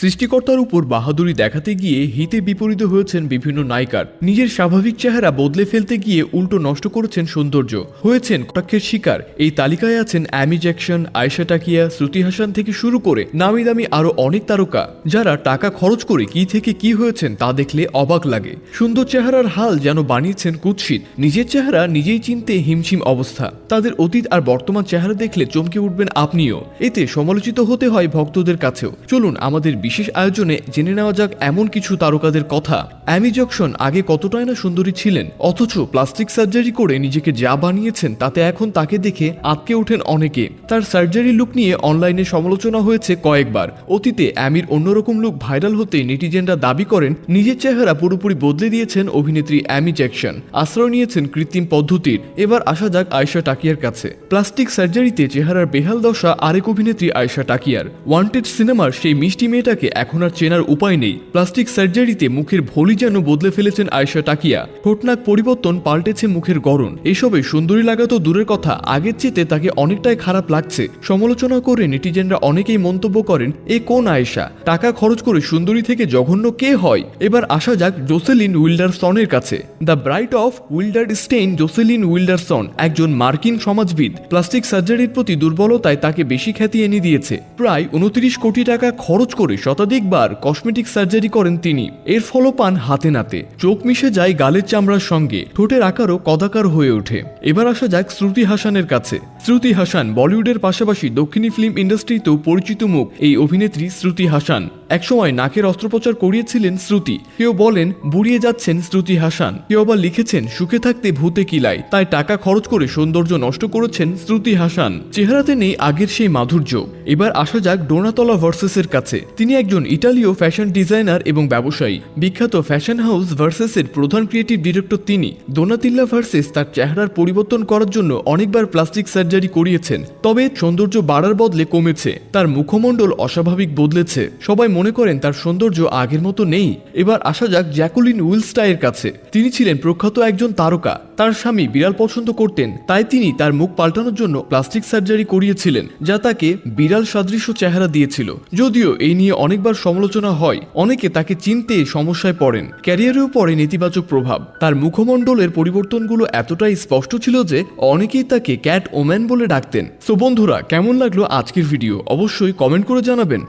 সৃষ্টিকর্তার উপর বাহাদুরি দেখাতে গিয়ে হিতে বিপরীত হয়েছেন বিভিন্ন নায়িকার। নিজের স্বাভাবিক চেহারা বদলে ফেলতে গিয়ে উল্টো নষ্ট করেছেন সৌন্দর্য। হয়েছেন কটাক্ষের শিকার। এই তালিকায় আছেন অ্যামি জ্যাকসন, আয়েশা টাকিয়া, শ্রুতি হাসান থেকে শুরু করে নামি দামি আরও অনেক তারকা, যারা টাকা খরচ করে কি থেকে কি হয়েছেন তা দেখলে অবাক লাগে। সুন্দর চেহারার হাল যেন বানিয়েছেন কুৎসিত। নিজের চেহারা নিজেই চিনতে হিমশিম অবস্থা। তাদের অতীত আর বর্তমান চেহারা দেখলে চমকে উঠবেন আপনিও। এতে সমালোচিত হতে হয় ভক্তদের কাছেও। চলুন আমাদের বিশেষ আয়োজনে জেনে নেওয়া যাক এমন কিছু তারকাদের কথা। অ্যামি জকসন আগে কতটাই না সুন্দরী ছিলেন, অথচ প্লাস্টিক সার্জারি করে নিজেকে যা বানিয়েছেন তাতে এখন তাকে দেখে আটকে ওঠেন অনেকে। তার সার্জারি লুক নিয়ে অনলাইনে সমালোচনা হয়েছে কয়েকবার। অতীতে অ্যামির অন্যরকম লুক ভাইরাল হতে নেটিজেনরা দাবি করেন, নিজের চেহারা পুরোপুরি বদলে দিয়েছেন অভিনেত্রী অ্যামি জ্যাকসন আশ্রয় নিয়েছেন কৃত্রিম পদ্ধতির। এবার আসা যাক আয়শা টাকিয়ার কাছে। প্লাস্টিক সার্জারিতে চেহারার বেহাল দশা আরেক অভিনেত্রী আয়শা টাকিয়ার। ওয়ান্টেড সিনেমার সেই মিষ্টি মেয়েটাকে এখন আর চেনার উপায় নেই। প্লাস্টিক সার্জারিতে মুখের ভলি যেন বদলে ফেলেছেন আয়শা টাকিয়া ঠোঁটনাক পরিবর্তন পাল্টেছে মুখের গড়ন। এসবে সুন্দরী লাগা তো দূরের কথা, আগের চেতে তাকে অনেকটাই খারাপ লাগছে। সমালোচনা করে নেটিজেনরা অনেকেই মন্তব্য করেন, এ কোন আয়েশা? টাকা খরচ করে সুন্দরী থেকে জঘন্য কে হয়? এবার আসা যাক জোসেলিন উইল্ডারসনের কাছে। The bride of Wildenstein Jocelyn Wildenstein, একজন মার্কিন সমাজবিদ। প্লাস্টিক সার্জারির প্রতি দুর্বলতায় তাকে বেশি খ্যাতি এনে দিয়েছে। প্রায় উনত্রিশ কোটি টাকা খরচ করে শতাধিকবার কসমেটিক সার্জারি করেন তিনি। এর ফলও পান হাতে নাতে। চোখ মিশে যায় গালের চামড়ার সঙ্গে। ঠোঁটের আকারও কদাকার হয়ে ওঠে। এবার আসা যাক শ্রুতি হাসানের কাছে। শ্রুতি হাসান, বলিউডের পাশাপাশি দক্ষিণী ফিল্ম ইন্ডাস্ট্রিতেও পরিচিত মুখ এই অভিনেত্রী শ্রুতি হাসান। একসময় নাকের অস্ত্রোপচার করিয়েছিলেন শ্রুতি। কেউ বলেন, বুড়িয়ে যাচ্ছেন শ্রুতি হাসান। কেউ আবার লিখেছেন, সুখে থাকতে ভূতে কিলাই তাই টাকা খরচ করে সৌন্দর্য নষ্ট করেছেন শ্রুতি হাসান। চেহারাতে নেই আগের সেই মাধুর্য। এবার আসা যাক ডোনাতলা ভার্সেসের কাছে। তিনি একজন ইটালীয় ফ্যাশন ডিজাইনার এবং ব্যবসায়ী। বিখ্যাত ফ্যাশন হাউস ভার্সেসের প্রধান ক্রিয়েটিভ ডিরেক্টর তিনি। ডোনাতিল্লা ভার্সেস তার চেহারার পরিবর্তন করার জন্য অনেকবার প্লাস্টিক সার্জারি করিয়েছেন। তবে সৌন্দর্য বাড়ার বদলে কমেছে। তার মুখমণ্ডল অস্বাভাবিক বদলেছে। সবাই মনে করেন তার সৌন্দর্য আগের মতো নেই। এবার আসা যাক জ্যাকুলিন উইলস্টাইয়ের কাছে। তিনি ছিলেন প্রখ্যাত একজন তারকা। তার স্বামী বিড়াল পছন্দ করতেন, তাই তিনি তার মুখ পাল্টানোর জন্য প্লাস্টিক সার্জারি করিয়েছিলেন, যা তাকে বিড়াল সাদৃশ্য চেহারা দিয়েছিল। যদিও এই নিয়ে অনেকবার সমালোচনা হয়, অনেকে তাকে চিনতে সমস্যায় পড়েন। ক্যারিয়ারেও পড়ে নেতিবাচক প্রভাব। তার মুখমণ্ডলের পরিবর্তনগুলো এতটাই স্পষ্ট ছিল যে অনেকেই তাকে ক্যাট ওম্যান বলে ডাকতেন। সো বন্ধুরা, কেমন লাগল আজকের ভিডিও? অবশ্যই কমেন্ট করে জানাবেন।